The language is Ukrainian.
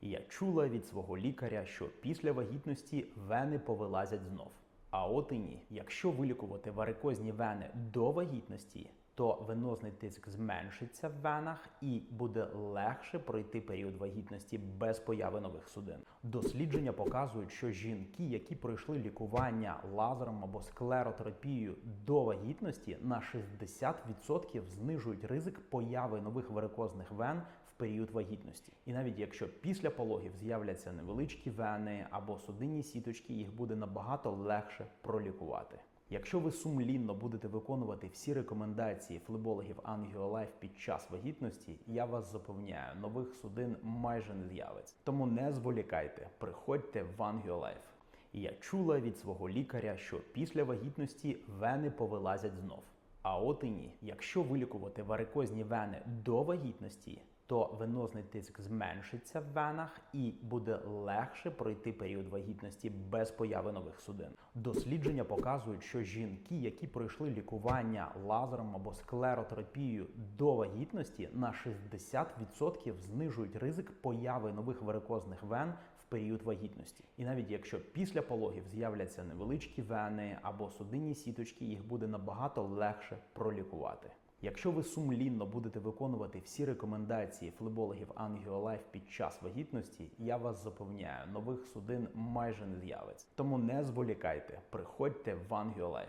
І я чула від свого лікаря, що після вагітності вени повилазять знов. А от і ні. Якщо вилікувати варикозні вени до вагітності, то венозний тиск зменшиться в венах і буде легше пройти період вагітності без появи нових судин. Дослідження показують, що жінки, які пройшли лікування лазером або склеротерапією до вагітності, на 60% знижують ризик появи нових варикозних вен в період вагітності. І навіть якщо після пологів з'являться невеличкі вени або судинні сіточки, їх буде набагато легше пролікувати. Якщо ви сумлінно будете виконувати всі рекомендації флебологів Angio Life під час вагітності, я вас запевняю, нових судин майже не з'явиться. Тому не зволікайте, приходьте в Angio Life. І я чула від свого лікаря, що після вагітності вени повилазять знов. А от і ні. Якщо вилікувати варикозні вени до вагітності, то венозний тиск зменшиться в венах і буде легше пройти період вагітності без появи нових судин. Дослідження показують, що жінки, які пройшли лікування лазером або склеротерапією до вагітності, на 60% знижують ризик появи нових варикозних вен в період вагітності. І навіть якщо після пологів з'являться невеличкі вени або судинні сіточки, їх буде набагато легше пролікувати. Якщо ви сумлінно будете виконувати всі рекомендації флебологів Angio під час вагітності, я вас запевняю, нових судин майже не з'явиться. Тому не зволікайте, приходьте в Angio.